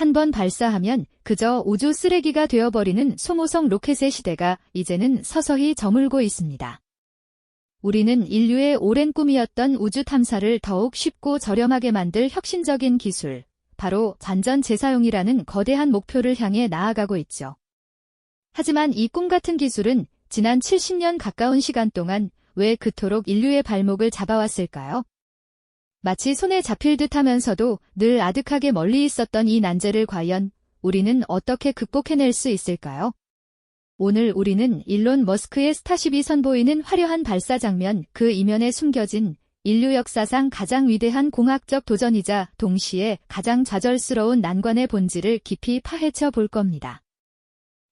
한 번 발사하면 그저 우주 쓰레기가 되어버리는 소모성 로켓의 시대가 이제는 서서히 저물고 있습니다. 우리는 인류의 오랜 꿈이었던 우주 탐사를 더욱 쉽고 저렴하게 만들 혁신적인 기술, 바로 완전 재사용이라는 거대한 목표를 향해 나아가고 있죠. 하지만 이 꿈 같은 기술은 지난 70년 가까운 시간 동안 왜 그토록 인류의 발목을 잡아왔을까요? 마치 손에 잡힐 듯 하면서도 늘 아득하게 멀리 있었던 이 난제를 과연 우리는 어떻게 극복해낼 수 있을까요? 오늘 우리는 일론 머스크의 스타쉽이 선보이는 화려한 발사 장면 그 이면에 숨겨진 인류 역사상 가장 위대한 공학적 도전이자 동시에 가장 좌절스러운 난관의 본질을 깊이 파헤쳐 볼 겁니다.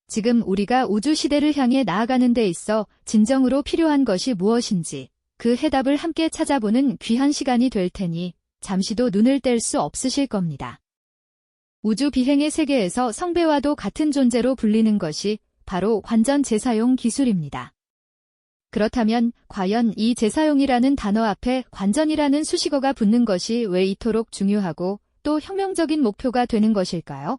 지금 우리가 우주 시대를 향해 나아가는 데 있어 진정으로 필요한 것이 무엇인지 그 해답을 함께 찾아보는 귀한 시간이 될 테니 잠시도 눈을 뗄 수 없으실 겁니다. 우주 비행의 세계에서 성배와도 같은 존재로 불리는 것이 바로 완전 재사용 기술입니다. 그렇다면 과연 이 재사용이라는 단어 앞에 관전이라는 수식어가 붙는 것이 왜 이토록 중요하고 또 혁명적인 목표가 되는 것일까요?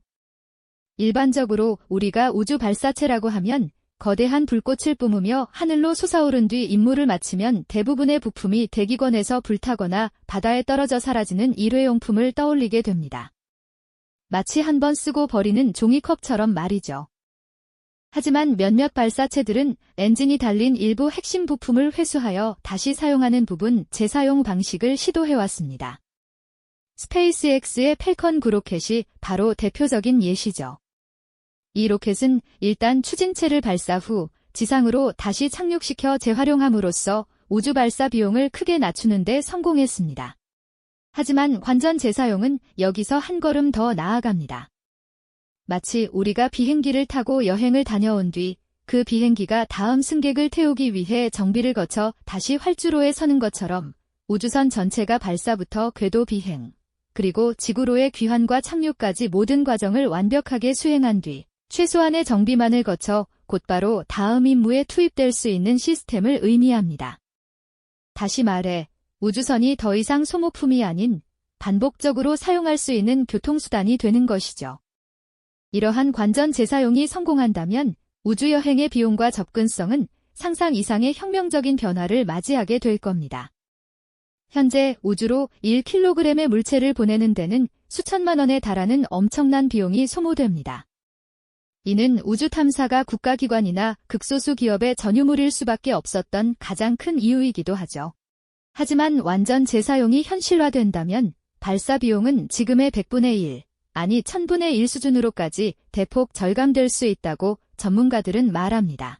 일반적으로 우리가 우주 발사체라고 하면 거대한 불꽃을 뿜으며 하늘로 솟아오른 뒤 임무를 마치면 대부분의 부품이 대기권에서 불타거나 바다에 떨어져 사라지는 일회용품을 떠올리게 됩니다. 마치 한 번 쓰고 버리는 종이컵처럼 말이죠. 하지만 몇몇 발사체들은 엔진이 달린 일부 핵심 부품을 회수하여 다시 사용하는 부분 재사용 방식을 시도해왔습니다. 스페이스X의 펠컨 구로켓이 바로 대표적인 예시죠. 이 로켓은 일단 추진체를 발사 후 지상으로 다시 착륙시켜 재활용함으로써 우주 발사 비용을 크게 낮추는 데 성공했습니다. 하지만 관전 재사용은 여기서 한 걸음 더 나아갑니다. 마치 우리가 비행기를 타고 여행을 다녀온 뒤 그 비행기가 다음 승객을 태우기 위해 정비를 거쳐 다시 활주로에 서는 것처럼 우주선 전체가 발사부터 궤도 비행, 그리고 지구로의 귀환과 착륙까지 모든 과정을 완벽하게 수행한 뒤 최소한의 정비만을 거쳐 곧바로 다음 임무에 투입될 수 있는 시스템을 의미합니다. 다시 말해 우주선이 더 이상 소모품이 아닌 반복적으로 사용할 수 있는 교통수단이 되는 것이죠. 이러한 관전 재사용이 성공한다면 우주여행의 비용과 접근성은 상상 이상의 혁명적인 변화를 맞이하게 될 겁니다. 현재 우주로 1kg의 물체를 보내는 데는 수천만 원에 달하는 엄청난 비용이 소모됩니다. 이는 우주 탐사가 국가기관이나 극소수 기업의 전유물일 수밖에 없었던 가장 큰 이유이기도 하죠. 하지만 완전 재사용이 현실화된다면 발사 비용은 지금의 100분의 1, 아니 천분의 일 수준으로까지 대폭 절감될 수 있다고 전문가들은 말합니다.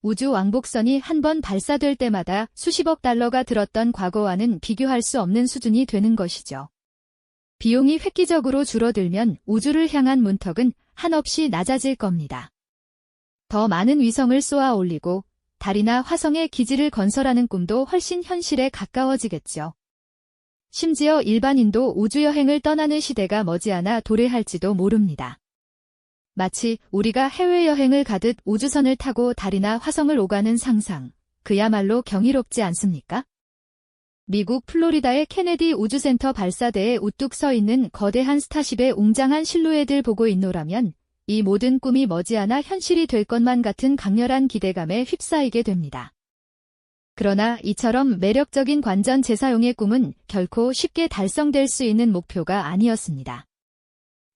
우주 왕복선이 한 번 발사될 때마다 수십억 달러가 들었던 과거와는 비교할 수 없는 수준이 되는 것이죠. 비용이 획기적으로 줄어들면 우주를 향한 문턱은 한없이 낮아질 겁니다. 더 많은 위성을 쏘아 올리고 달이나 화성에 기지를 건설하는 꿈도 훨씬 현실에 가까워지겠죠. 심지어 일반인도 우주여행을 떠나는 시대가 머지않아 도래할지도 모릅니다. 마치 우리가 해외여행을 가듯 우주선을 타고 달이나 화성을 오가는 상상, 그야말로 경이롭지 않습니까? 미국 플로리다의 케네디 우주센터 발사대에 우뚝 서 있는 거대한 스타쉽의 웅장한 실루엣을 보고 있노라면 이 모든 꿈이 머지않아 현실이 될 것만 같은 강렬한 기대감에 휩싸이게 됩니다. 그러나 이처럼 매력적인 관전 재사용의 꿈은 결코 쉽게 달성될 수 있는 목표가 아니었습니다.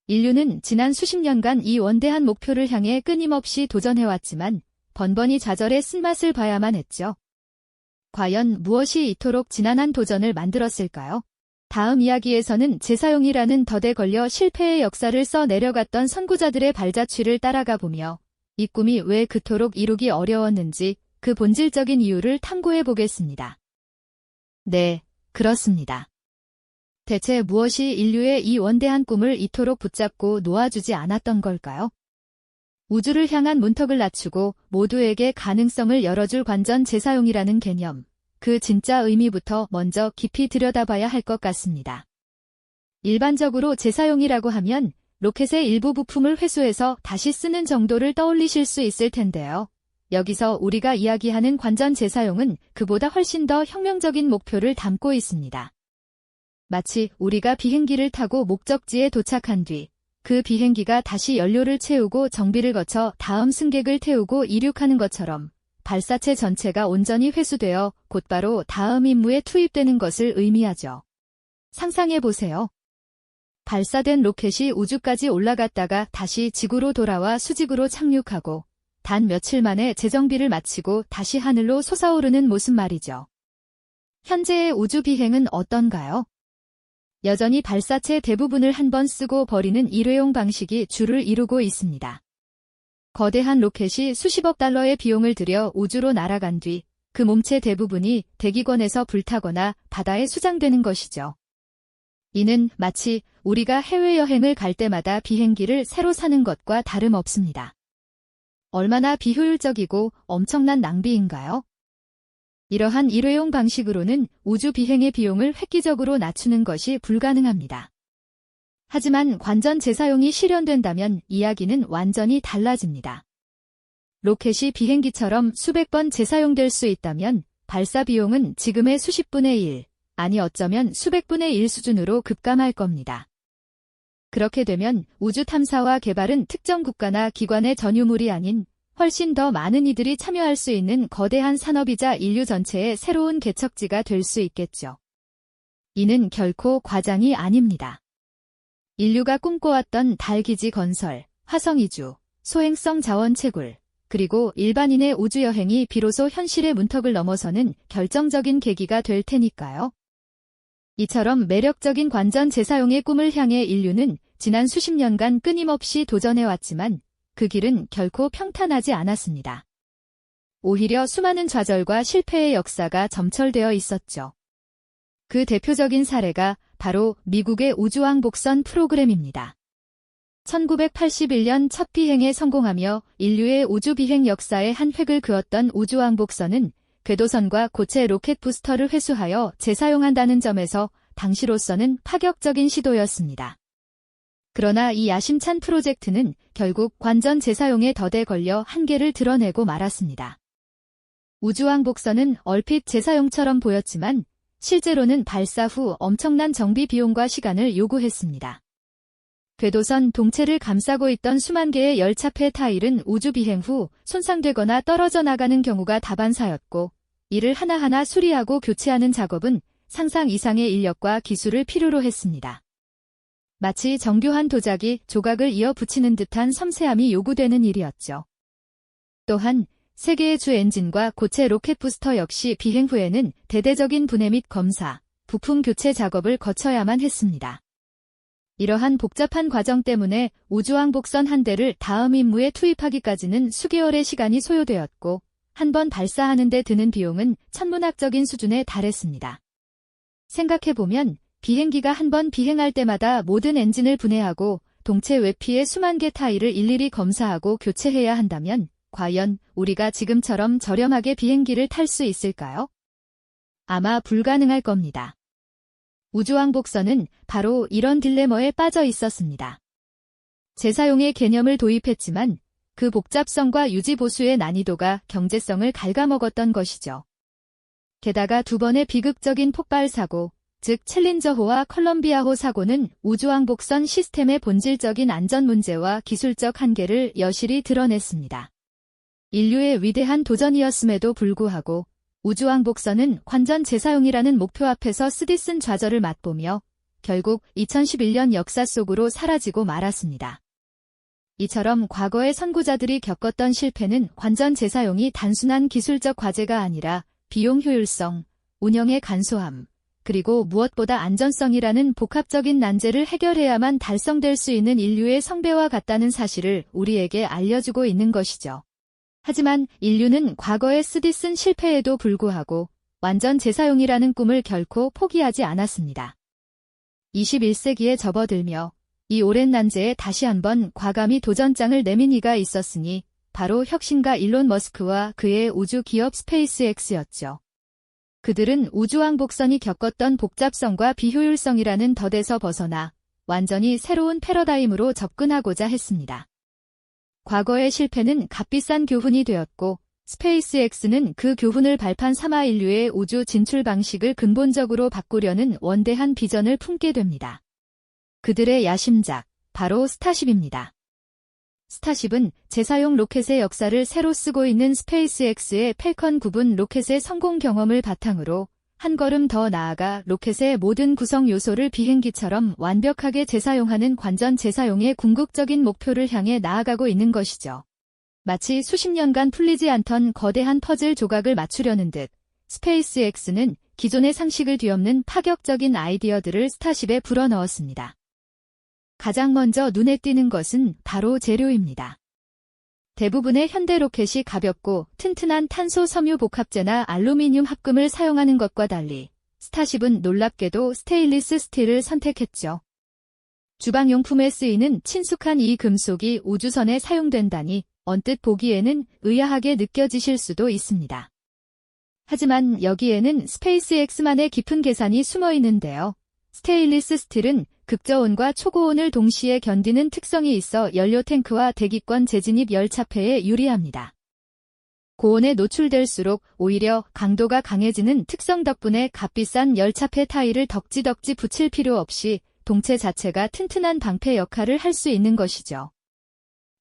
인류는 지난 수십 년간 이 원대한 목표를 향해 끊임없이 도전해왔지만 번번이 좌절의 쓴맛을 봐야만 했죠. 과연 무엇이 이토록 지난한 도전을 만들었을까요? 다음 이야기에서는 재사용이라는 덫에 걸려 실패의 역사를 써 내려갔던 선구자들의 발자취를 따라가 보며 이 꿈이 왜 그토록 이루기 어려웠는지 그 본질적인 이유를 탐구해 보겠습니다. 네, 그렇습니다. 대체 무엇이 인류의 이 원대한 꿈을 이토록 붙잡고 놓아주지 않았던 걸까요? 우주를 향한 문턱을 낮추고 모두에게 가능성을 열어줄 관전 재사용이라는 개념, 그 진짜 의미부터 먼저 깊이 들여다봐야 할 것 같습니다. 일반적으로 재사용이라고 하면 로켓의 일부 부품을 회수해서 다시 쓰는 정도를 떠올리실 수 있을 텐데요. 여기서 우리가 이야기하는 관전 재사용은 그보다 훨씬 더 혁명적인 목표를 담고 있습니다. 마치 우리가 비행기를 타고 목적지에 도착한 뒤 그 비행기가 다시 연료를 채우고 정비를 거쳐 다음 승객을 태우고 이륙하는 것처럼 발사체 전체가 온전히 회수되어 곧바로 다음 임무에 투입되는 것을 의미하죠. 상상해 보세요. 발사된 로켓이 우주까지 올라갔다가 다시 지구로 돌아와 수직으로 착륙하고 단 며칠 만에 재정비를 마치고 다시 하늘로 솟아오르는 모습 말이죠. 현재의 우주 비행은 어떤가요? 여전히 발사체 대부분을 한 번 쓰고 버리는 일회용 방식이 주를 이루고 있습니다. 거대한 로켓이 수십억 달러의 비용을 들여 우주로 날아간 뒤 그 몸체 대부분이 대기권에서 불타거나 바다에 수장되는 것이죠. 이는 마치 우리가 해외여행을 갈 때마다 비행기를 새로 사는 것과 다름없습니다. 얼마나 비효율적이고 엄청난 낭비인가요? 이러한 일회용 방식으로는 우주 비행의 비용을 획기적으로 낮추는 것이 불가능합니다. 하지만 관전 재사용이 실현된다면 이야기는 완전히 달라집니다. 로켓이 비행기처럼 수백 번 재사용될 수 있다면 발사 비용은 지금의 수십 분의 1, 아니 어쩌면 수백 분의 1 수준으로 급감할 겁니다. 그렇게 되면 우주 탐사와 개발은 특정 국가나 기관의 전유물이 아닌 훨씬 더 많은 이들이 참여할 수 있는 거대한 산업이자 인류 전체의 새로운 개척지가 될 수 있겠죠. 이는 결코 과장이 아닙니다. 인류가 꿈꿔왔던 달기지 건설, 화성 이주, 소행성 자원 채굴, 그리고 일반인의 우주여행이 비로소 현실의 문턱을 넘어서는 결정적인 계기가 될 테니까요. 이처럼 매력적인 관전 재사용의 꿈을 향해 인류는 지난 수십 년간 끊임없이 도전해왔지만 그 길은 결코 평탄하지 않았습니다. 오히려 수많은 좌절과 실패의 역사가 점철되어 있었죠. 그 대표적인 사례가 바로 미국의 우주왕 복선 프로그램입니다. 1981년 첫 비행에 성공하며 인류의 우주 비행 역사에 한 획을 그었던 우주왕 복선은 궤도선과 고체 로켓 부스터를 회수하여 재사용한다는 점에서 당시로서는 파격적인 시도였습니다. 그러나 이 야심찬 프로젝트는 결국 관전 재사용에 덫에 걸려 한계를 드러내고 말았습니다. 우주왕복선은 얼핏 재사용처럼 보였지만 실제로는 발사 후 엄청난 정비 비용과 시간을 요구했습니다. 궤도선 동체를 감싸고 있던 수만 개의 열차폐 타일은 우주 비행 후 손상되거나 떨어져 나가는 경우가 다반사였고 이를 하나하나 수리하고 교체하는 작업은 상상 이상의 인력과 기술을 필요로 했습니다. 마치 정교한 도자기 조각을 이어 붙이는 듯한 섬세함이 요구되는 일이었죠. 또한 세계의 주 엔진과 고체 로켓 부스터 역시 비행 후에는 대대적인 분해 및 검사, 부품 교체 작업을 거쳐야만 했습니다. 이러한 복잡한 과정 때문에 우주왕복선 한 대를 다음 임무에 투입하기까지는 수개월의 시간이 소요되었고 한 번 발사하는 데 드는 비용은 천문학적인 수준에 달했습니다. 생각해보면 비행기가 한 번 비행할 때마다 모든 엔진을 분해하고 동체 외피의 수만 개 타일을 일일이 검사하고 교체해야 한다면 과연 우리가 지금처럼 저렴하게 비행기를 탈 수 있을까요? 아마 불가능할 겁니다. 우주왕복선은 바로 이런 딜레머에 빠져 있었습니다. 재사용의 개념을 도입했지만 그 복잡성과 유지 보수의 난이도가 경제성을 갉아먹었던 것이죠. 게다가 두 번의 비극적인 폭발 사고, 즉 챌린저호와 컬럼비아호 사고는 우주왕복선 시스템의 본질적인 안전 문제와 기술적 한계를 여실히 드러냈습니다. 인류의 위대한 도전이었음에도 불구하고 우주왕복선은 관전 재사용이라는 목표 앞에서 쓰디쓴 좌절을 맛보며 결국 2011년 역사 속으로 사라지고 말았습니다. 이처럼 과거의 선구자들이 겪었던 실패는 관전 재사용이 단순한 기술적 과제가 아니라 비용 효율성, 운영의 간소함, 그리고 무엇보다 안전성이라는 복합적인 난제를 해결해야만 달성될 수 있는 인류의 성배와 같다는 사실을 우리에게 알려주고 있는 것이죠. 하지만 인류는 과거의 쓰디쓴 실패에도 불구하고 완전 재사용이라는 꿈을 결코 포기하지 않았습니다. 21세기에 접어들며 이 오랜 난제에 다시 한번 과감히 도전장을 내민 이가 있었으니 바로 혁신가 일론 머스크와 그의 우주 기업 스페이스X였죠. 그들은 우주왕복선이 겪었던 복잡성과 비효율성이라는 덫에서 벗어나 완전히 새로운 패러다임으로 접근하고자 했습니다. 과거의 실패는 값비싼 교훈이 되었고 스페이스X는 그 교훈을 발판 삼아 인류의 우주 진출 방식을 근본적으로 바꾸려는 원대한 비전을 품게 됩니다. 그들의 야심작, 바로 스타쉽입니다. 스타쉽은 재사용 로켓의 역사를 새로 쓰고 있는 스페이스X의 펠컨 9분 로켓의 성공 경험을 바탕으로 한 걸음 더 나아가 로켓의 모든 구성 요소를 비행기처럼 완벽하게 재사용하는 관전 재사용의 궁극적인 목표를 향해 나아가고 있는 것이죠. 마치 수십 년간 풀리지 않던 거대한 퍼즐 조각을 맞추려는 듯 스페이스X는 기존의 상식을 뒤엎는 파격적인 아이디어들을 스타쉽에 불어넣었습니다. 가장 먼저 눈에 띄는 것은 바로 재료입니다. 대부분의 현대 로켓이 가볍고 튼튼한 탄소 섬유 복합재나 알루미늄 합금을 사용하는 것과 달리 스타쉽은 놀랍게도 스테인리스 스틸을 선택했죠. 주방용품에 쓰이는 친숙한 이 금속이 우주선에 사용된다니 언뜻 보기에는 의아하게 느껴지실 수도 있습니다. 하지만 여기에는 스페이스X만의 깊은 계산이 숨어 있는데요. 스테인리스 스틸은 극저온과 초고온을 동시에 견디는 특성이 있어 연료 탱크와 대기권 재진입 열차폐에 유리합니다. 고온에 노출될수록 오히려 강도가 강해지는 특성 덕분에 값비싼 열차폐 타일을 덕지덕지 붙일 필요 없이 동체 자체가 튼튼한 방패 역할을 할 수 있는 것이죠.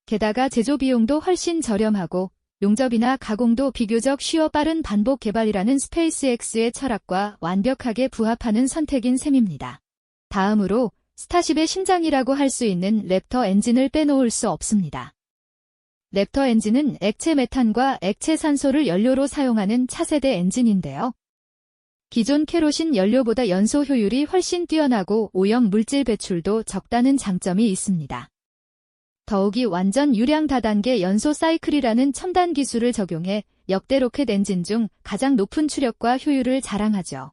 게다가 제조 비용도 훨씬 저렴하고 용접이나 가공도 비교적 쉬워 빠른 반복 개발이라는 스페이스X의 철학과 완벽하게 부합하는 선택인 셈입니다. 다음으로 스타쉽의 심장이라고 할 수 있는 랩터 엔진을 빼놓을 수 없습니다. 랩터 엔진은 액체 메탄과 액체 산소를 연료로 사용하는 차세대 엔진인데요. 기존 캐로신 연료보다 연소 효율이 훨씬 뛰어나고 오염 물질 배출도 적다는 장점이 있습니다. 더욱이 완전 유량 다단계 연소 사이클이라는 첨단 기술을 적용해 역대 로켓 엔진 중 가장 높은 추력과 효율을 자랑하죠.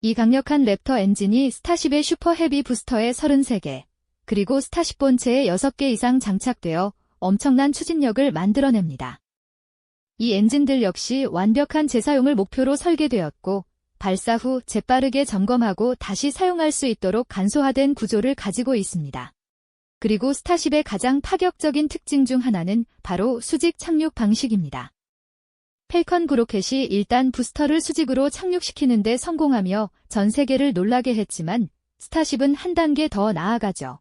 이 강력한 랩터 엔진이 스타쉽의 슈퍼 헤비 부스터에 33개, 그리고 스타쉽 본체에 6개 이상 장착되어 엄청난 추진력을 만들어냅니다. 이 엔진들 역시 완벽한 재사용을 목표로 설계되었고 발사 후 재빠르게 점검하고 다시 사용할 수 있도록 간소화된 구조를 가지고 있습니다. 그리고 스타쉽의 가장 파격적인 특징 중 하나는 바로 수직 착륙 방식입니다. 펠컨 그로켓이 일단 부스터를 수직으로 착륙시키는 데 성공하며 전 세계를 놀라게 했지만 스타쉽은 한 단계 더 나아가죠.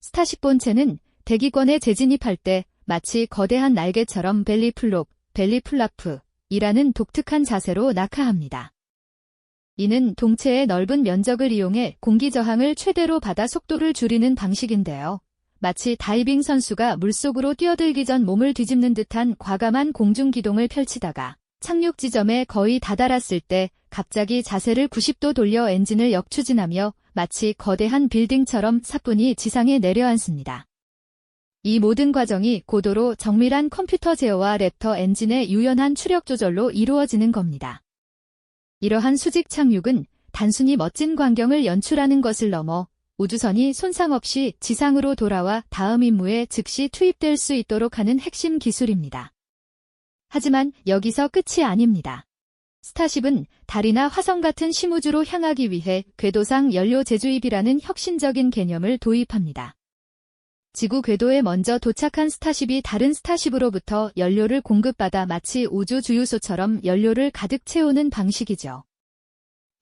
스타쉽 본체는 대기권에 재진입할 때 마치 거대한 날개처럼 벨리플롭, 벨리플라프이라는 독특한 자세로 낙하합니다. 이는 동체의 넓은 면적을 이용해 공기 저항을 최대로 받아 속도를 줄이는 방식인데요. 마치 다이빙 선수가 물속으로 뛰어들기 전 몸을 뒤집는 듯한 과감한 공중 기동을 펼치다가 착륙 지점에 거의 다다랐을 때 갑자기 자세를 90도 돌려 엔진을 역추진하며 마치 거대한 빌딩처럼 사뿐히 지상에 내려앉습니다. 이 모든 과정이 고도로 정밀한 컴퓨터 제어와 랩터 엔진의 유연한 추력 조절로 이루어지는 겁니다. 이러한 수직 착륙은 단순히 멋진 광경을 연출하는 것을 넘어 우주선이 손상 없이 지상으로 돌아와 다음 임무에 즉시 투입될 수 있도록 하는 핵심 기술입니다. 하지만 여기서 끝이 아닙니다. 스타쉽은 달이나 화성 같은 심우주로 향하기 위해 궤도상 연료 재주입이라는 혁신적인 개념을 도입합니다. 지구 궤도에 먼저 도착한 스타쉽이 다른 스타쉽으로부터 연료를 공급받아 마치 우주 주유소처럼 연료를 가득 채우는 방식이죠.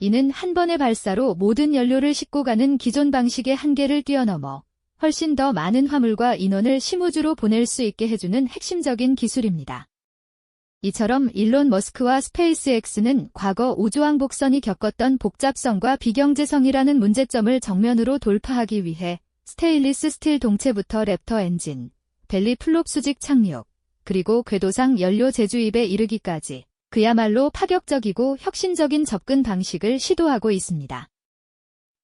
이는 한 번의 발사로 모든 연료를 싣고 가는 기존 방식의 한계를 뛰어넘어 훨씬 더 많은 화물과 인원을 심우주로 보낼 수 있게 해주는 핵심적인 기술입니다. 이처럼 일론 머스크와 스페이스X는 과거 우주왕복선이 겪었던 복잡성과 비경제성이라는 문제점을 정면으로 돌파하기 위해 스테인리스 스틸 동체부터 랩터 엔진, 벨리 플롭 수직 착륙, 그리고 궤도상 연료 제주입에 이르기까지 그야말로 파격적이고 혁신적인 접근 방식을 시도하고 있습니다.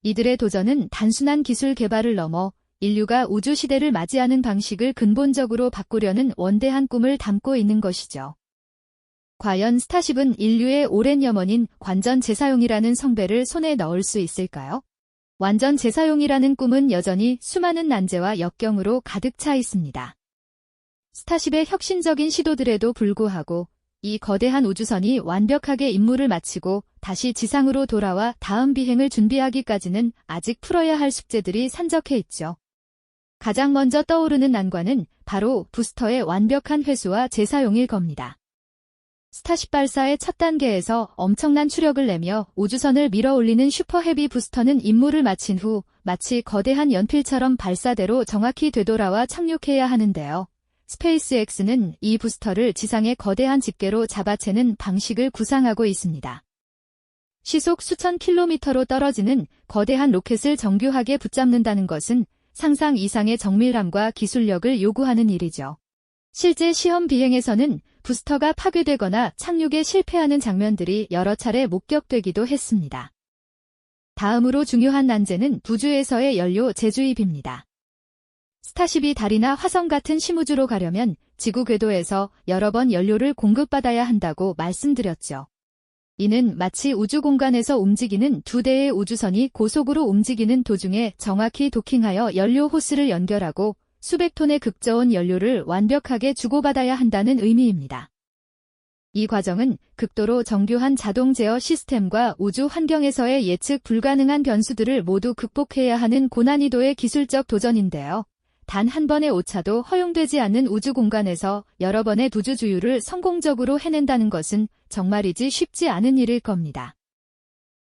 이들의 도전은 단순한 기술 개발을 넘어 인류가 우주 시대를 맞이하는 방식을 근본적으로 바꾸려는 원대한 꿈을 담고 있는 것이죠. 과연 스타쉽은 인류의 오랜 염원인 관전 재사용이라는 성배를 손에 넣을 수 있을까요? 완전 재사용이라는 꿈은 여전히 수많은 난제와 역경으로 가득 차 있습니다. 스타쉽의 혁신적인 시도들에도 불구하고 이 거대한 우주선이 완벽하게 임무를 마치고 다시 지상으로 돌아와 다음 비행을 준비하기까지는 아직 풀어야 할 숙제들이 산적해 있죠. 가장 먼저 떠오르는 난관은 바로 부스터의 완벽한 회수와 재사용일 겁니다. 스타쉽 발사의 첫 단계에서 엄청난 추력을 내며 우주선을 밀어 올리는 슈퍼 헤비 부스터는 임무를 마친 후 마치 거대한 연필처럼 발사대로 정확히 되돌아와 착륙해야 하는데요. 스페이스X는 이 부스터를 지상의 거대한 집게로 잡아채는 방식을 구상하고 있습니다. 시속 수천 킬로미터로 떨어지는 거대한 로켓을 정교하게 붙잡는다는 것은 상상 이상의 정밀함과 기술력을 요구하는 일이죠. 실제 시험 비행에서는 부스터가 파괴되거나 착륙에 실패하는 장면들이 여러 차례 목격되기도 했습니다. 다음으로 중요한 난제는 부주에서의 연료 재주입입니다. 스타쉽이 달이나 화성 같은 심우주로 가려면 지구 궤도에서 여러 번 연료를 공급받아야 한다고 말씀드렸죠. 이는 마치 우주 공간에서 움직이는 두 대의 우주선이 고속으로 움직이는 도중에 정확히 도킹하여 연료 호스를 연결하고 수백 톤의 극저온 연료를 완벽하게 주고받아야 한다는 의미입니다. 이 과정은 극도로 정교한 자동 제어 시스템과 우주 환경에서의 예측 불가능한 변수들을 모두 극복해야 하는 고난이도의 기술적 도전인데요. 단 한 번의 오차도 허용되지 않는 우주 공간에서 여러 번의 두주 주유를 성공적으로 해낸다는 것은 정말이지 쉽지 않은 일일 겁니다.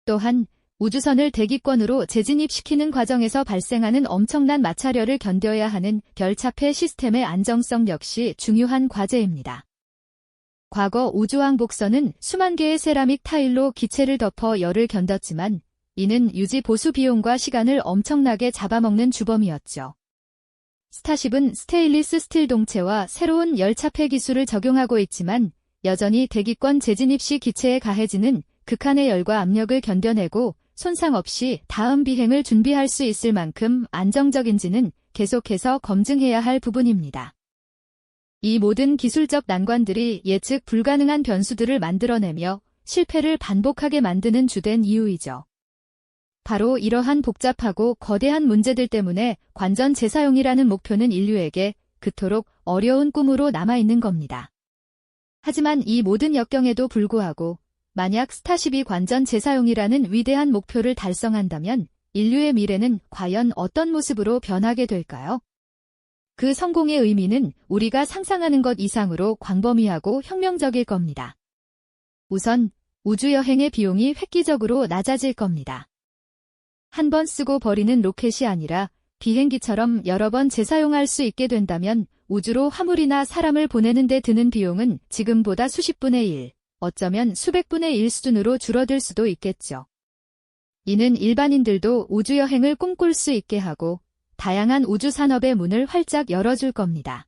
또한 우주선을 대기권으로 재진입시키는 과정에서 발생하는 엄청난 마찰열을 견뎌야 하는 결차폐 시스템의 안정성 역시 중요한 과제입니다. 과거 우주왕 복선은 수만 개의 세라믹 타일로 기체를 덮어 열을 견뎠지만 이는 유지 보수 비용과 시간을 엄청나게 잡아먹는 주범이었죠. 스타쉽은 스테인리스 스틸 동체와 새로운 열차폐 기술을 적용하고 있지만 여전히 대기권 재진입 시 기체에 가해지는 극한의 열과 압력을 견뎌내고 손상 없이 다음 비행을 준비할 수 있을 만큼 안정적인지는 계속해서 검증해야 할 부분입니다. 이 모든 기술적 난관들이 예측 불가능한 변수들을 만들어내며 실패를 반복하게 만드는 주된 이유이죠. 바로 이러한 복잡하고 거대한 문제들 때문에 관전 재사용이라는 목표는 인류에게 그토록 어려운 꿈으로 남아있는 겁니다. 하지만 이 모든 역경에도 불구하고 만약 스타쉽이 관전 재사용이라는 위대한 목표를 달성한다면 인류의 미래는 과연 어떤 모습으로 변하게 될까요? 그 성공의 의미는 우리가 상상하는 것 이상으로 광범위하고 혁명적일 겁니다. 우선 우주여행의 비용이 획기적으로 낮아질 겁니다. 한 번 쓰고 버리는 로켓이 아니라 비행기처럼 여러 번 재사용할 수 있게 된다면 우주로 화물이나 사람을 보내는 데 드는 비용은 지금보다 수십 분의 1, 어쩌면 수백분의 1 수준으로 줄어들 수도 있겠죠. 이는 일반인들도 우주여행을 꿈꿀 수 있게 하고 다양한 우주 산업의 문을 활짝 열어줄 겁니다.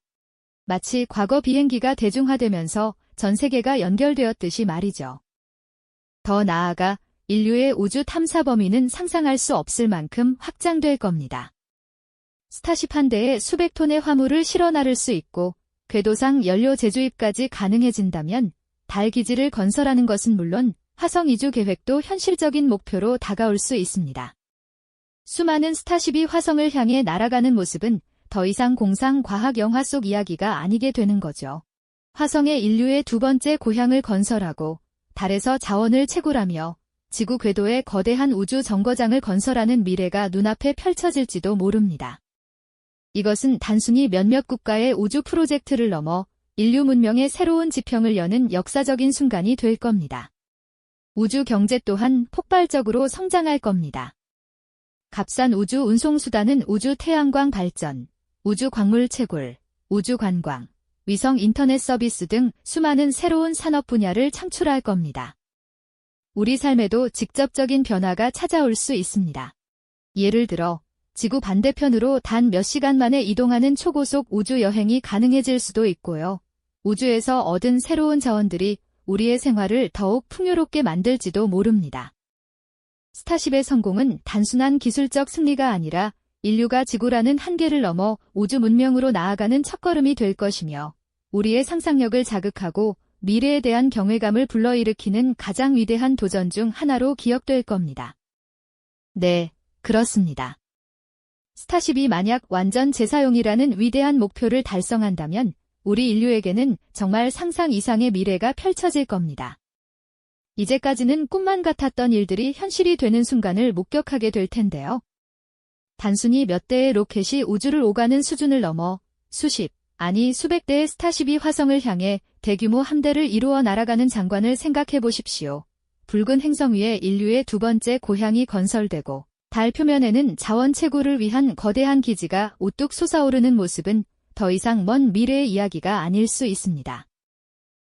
마치 과거 비행기가 대중화되면서 전 세계가 연결되었듯이 말이죠. 더 나아가 인류의 우주 탐사 범위는 상상할 수 없을 만큼 확장될 겁니다. 스타쉽 한 대에 수백 톤의 화물을 실어 나를 수 있고 궤도상 연료 재주입까지 가능해진다면 달 기지를 건설하는 것은 물론 화성 이주 계획도 현실적인 목표로 다가올 수 있습니다. 수많은 스타쉽이 화성을 향해 날아가는 모습은 더 이상 공상 과학 영화 속 이야기가 아니게 되는 거죠. 화성에 인류의 두 번째 고향을 건설하고 달에서 자원을 채굴하며 지구 궤도에 거대한 우주 정거장을 건설하는 미래가 눈앞에 펼쳐질지도 모릅니다. 이것은 단순히 몇몇 국가의 우주 프로젝트를 넘어 인류 문명의 새로운 지평을 여는 역사적인 순간이 될 겁니다. 우주 경제 또한 폭발적으로 성장할 겁니다. 값싼 우주 운송수단은 우주 태양광 발전, 우주 광물 채굴, 우주 관광, 위성 인터넷 서비스 등 수많은 새로운 산업 분야를 창출할 겁니다. 우리 삶에도 직접적인 변화가 찾아올 수 있습니다. 예를 들어, 지구 반대편으로 단 몇 시간 만에 이동하는 초고속 우주 여행이 가능해질 수도 있고요. 우주에서 얻은 새로운 자원들이 우리의 생활을 더욱 풍요롭게 만들지도 모릅니다. 스타쉽의 성공은 단순한 기술적 승리가 아니라 인류가 지구라는 한계를 넘어 우주 문명으로 나아가는 첫걸음이 될 것이며 우리의 상상력을 자극하고 미래에 대한 경외감을 불러일으키는 가장 위대한 도전 중 하나로 기억될 겁니다. 네, 그렇습니다. 스타쉽이 만약 완전 재사용이라는 위대한 목표를 달성한다면 우리 인류에게는 정말 상상 이상의 미래가 펼쳐질 겁니다. 이제까지는 꿈만 같았던 일들이 현실이 되는 순간을 목격하게 될 텐데요. 단순히 몇 대의 로켓이 우주를 오가는 수준을 넘어 수십, 아니 수백 대의 스타쉽이 화성을 향해 대규모 함대를 이루어 날아가는 장관을 생각해 보십시오. 붉은 행성 위에 인류의 두 번째 고향이 건설되고 달 표면에는 자원 채굴을 위한 거대한 기지가 우뚝 솟아오르는 모습은 더 이상 먼 미래의 이야기가 아닐 수 있습니다.